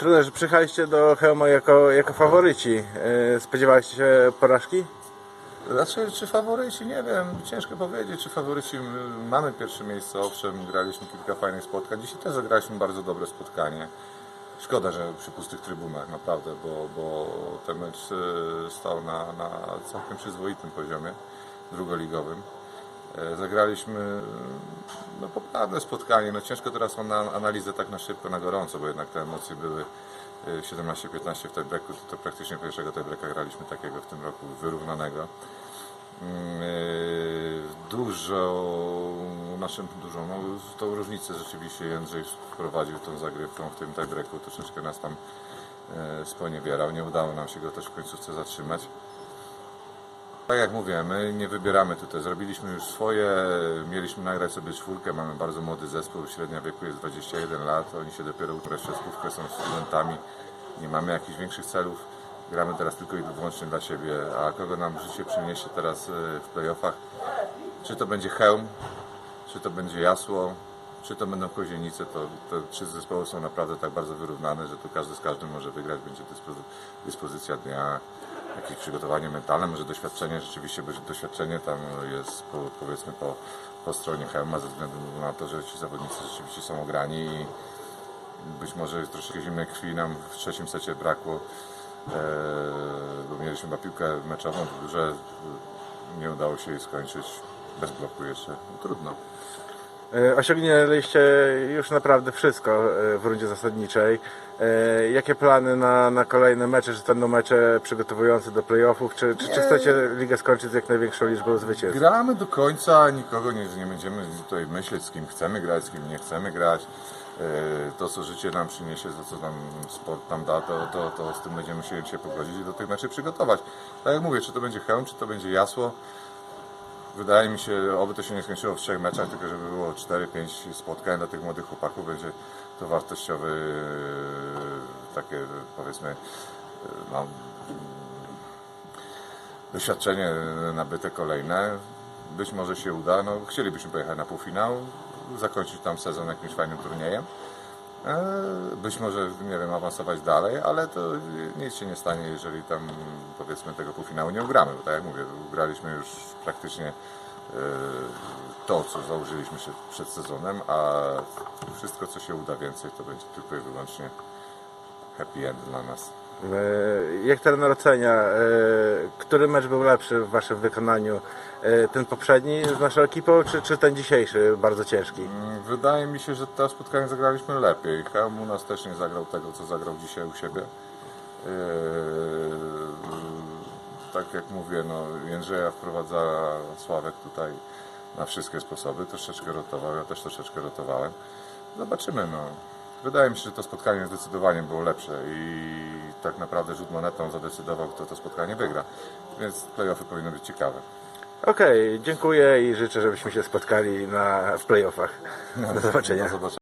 Trenerze, przyjechaliście do Chełma jako, jako faworyci. E, Spodziewaliście się porażki? Znaczy, czy faworyci, nie wiem, ciężko powiedzieć, czy faworyci mamy pierwsze miejsce, owszem, graliśmy kilka fajnych spotkań, dzisiaj też zagraliśmy bardzo dobre spotkanie. Szkoda, że przy pustych trybunach, naprawdę, bo, bo ten mecz e, stał na, na całkiem przyzwoitym poziomie drugoligowym. E, Zagraliśmy no, poprawne spotkanie, no ciężko teraz na, analizę tak na szybko, na gorąco, bo jednak te emocje były e, 17-15 w tiebreaku, to, praktycznie pierwszego tiebreaka graliśmy takiego w tym roku wyrównanego. Mm, e, Dużo, naszym dużą, no, tą różnicę rzeczywiście Jędrzej wprowadził tą zagrywką w tym tiebreaku, troszeczkę nas tam e, sponiewierał, nie udało nam się go też w końcówce zatrzymać. Tak jak mówię, my nie wybieramy tutaj, zrobiliśmy już swoje, mieliśmy nagrać sobie czwórkę, mamy bardzo młody zespół, średnia wieku jest 21 lat, oni się dopiero uczą czwórkę, są studentami, nie mamy jakichś większych celów, gramy teraz tylko i wyłącznie dla siebie, a kogo nam życie przyniesie teraz e, w playoffach, czy to będzie Chełm, czy to będzie Jasło, czy to będą Kozienice, to te trzy zespoły są naprawdę tak bardzo wyrównane, że tu każdy z każdym może wygrać, będzie dyspozy- dyspozycja dnia, jakieś przygotowanie mentalne, może doświadczenie, rzeczywiście bo doświadczenie tam jest po, powiedzmy po, po stronie Helma, ze względu na to, że ci zawodnicy rzeczywiście są ograni i być może troszeczkę zimnej krwi nam w trzecim secie brakło, e, bo mieliśmy chyba piłkę meczową grze, nie udało się jej skończyć bez bloku jeszcze, no, trudno. E, Osiągnęliście już naprawdę wszystko e, w rundzie zasadniczej. E, Jakie plany na, na kolejne mecze? Czy to będą mecze przygotowujące do playoffów? Czy, czy, czy chcecie ligę skończyć z jak największą liczbą zwycięstw? Gramy do końca, nikogo nie, nie będziemy tutaj myśleć, z kim chcemy grać, z kim nie chcemy grać. To, co życie nam przyniesie, to, co nam sport nam da, to, to, to z tym będziemy się, się pogodzić i do tych meczów przygotować. Tak jak mówię, czy to będzie Chełm, czy to będzie Jasło. Wydaje mi się, oby to się nie skończyło w trzech meczach, tylko żeby było 4-5 spotkań dla tych młodych chłopaków. Będzie to wartościowy, e, takie powiedzmy, no, doświadczenie nabyte kolejne. Być może się uda. No, chcielibyśmy pojechać na półfinał, zakończyć tam sezon jakimś fajnym turniejem. E, Być może, nie wiem, awansować dalej, ale to nic się nie stanie, jeżeli tam powiedzmy tego półfinału nie ugramy. Bo tak jak mówię, ugraliśmy już praktycznie e, to, co założyliśmy się przed sezonem, a wszystko, co się uda więcej, to będzie tylko i wyłącznie happy end dla nas. E, Jak trener ocenia, e, który mecz był lepszy w waszym wykonaniu? E, Ten poprzedni z naszą ekipą, czy, czy ten dzisiejszy, bardzo ciężki? Mm, Wydaje mi się, że to spotkanie zagraliśmy lepiej. Helm u nas też nie zagrał tego, co zagrał dzisiaj u siebie. Tak jak mówię, no, Jędrzeja wprowadza Sławek tutaj na wszystkie sposoby. Troszeczkę rotował, ja też troszeczkę rotowałem. Zobaczymy. No. Wydaje mi się, że to spotkanie zdecydowanie było lepsze i tak naprawdę rzut monetą zadecydował, kto to spotkanie wygra. Więc playoffy powinny być ciekawe. Okej, dziękuję i życzę, żebyśmy się spotkali na, w playoffach. Do zobaczenia. Do zobaczenia.